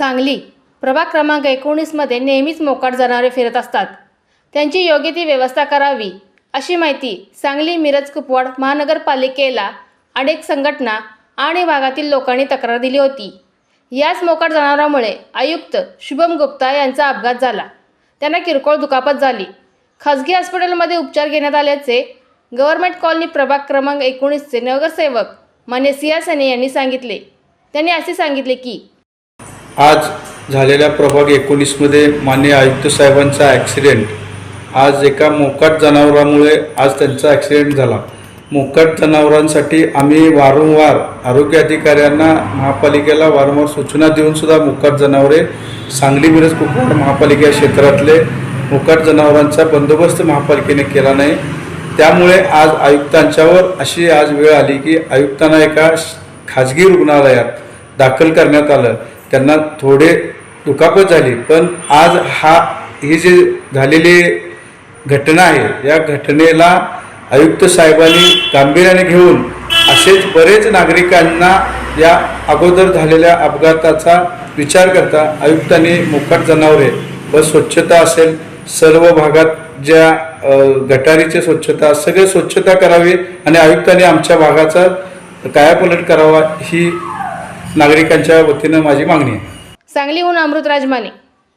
सांगली. प्रभाग क्रमांक एकोणीसमध्ये नेहमीच मोकाट जनावरे फिरत असतात. त्यांची योग्य ती व्यवस्था करावी अशी माहिती सांगली मिरज कुपवाड महानगरपालिकेला अनेक संघटना आणि भागातील लोकांनी तक्रार दिली होती. याच मोकाट जनावरांमुळे आयुक्त शुभम गुप्ता यांचा अपघात झाला. त्यांना किरकोळ दुखापत झाली. खाजगी हॉस्पिटलमध्ये उपचार घेण्यात आल्याचे गव्हर्नमेंट कॉलनी प्रभाग क्रमांक एकोणीसचे नगरसेवक माने सिया सने यांनी सांगितले. त्यांनी असे सांगितले की आज झालेल्या प्रभाग एकोणीसमध्ये मान्य आयुक्त साहेबांचा ॲक्सिडेंट आज एका मोकाट जनावरामुळे आज त्यांचा ॲक्सिडेंट झाला. मोकाट जनावरांसाठी आम्ही वारंवार आरोग्य अधिकाऱ्यांना महापालिकेला वारंवार सूचना देऊन सुद्धा मोकाट जनावरे सांगली मिरज कुपवाड महापालिका क्षेत्रातले मोकाट जनावरांचा बंदोबस्त महापालिकेने केला नाही. त्यामुळे आज आयुक्तांच्यावर अशी आज वेळ आली की आयुक्तांना एका श- खाजगी रुग्णालयात दाखल करण्यात आलं. त्यांना थोडे दुखापत झाली. पण आज हा ही जी झालेली घटना आहे या घटनेला आयुक्त साहेबांनी गांभीर्याने घेऊन असेच बरेच नागरिकांना या अगोदर झालेल्या अपघाताचा विचार करता आयुक्तांनी मोकाट जनावरे व स्वच्छता असेल सर्व भागात ज्या गटारीचे गटारीची स्वच्छता सगळे स्वच्छता करावी आणि आयुक्तांनी आमच्या भागाचा कायापलट करावा ही नागरिकांच्या वतीनं माझी मागणी आहे. सांगलीहून अमृत राजमाने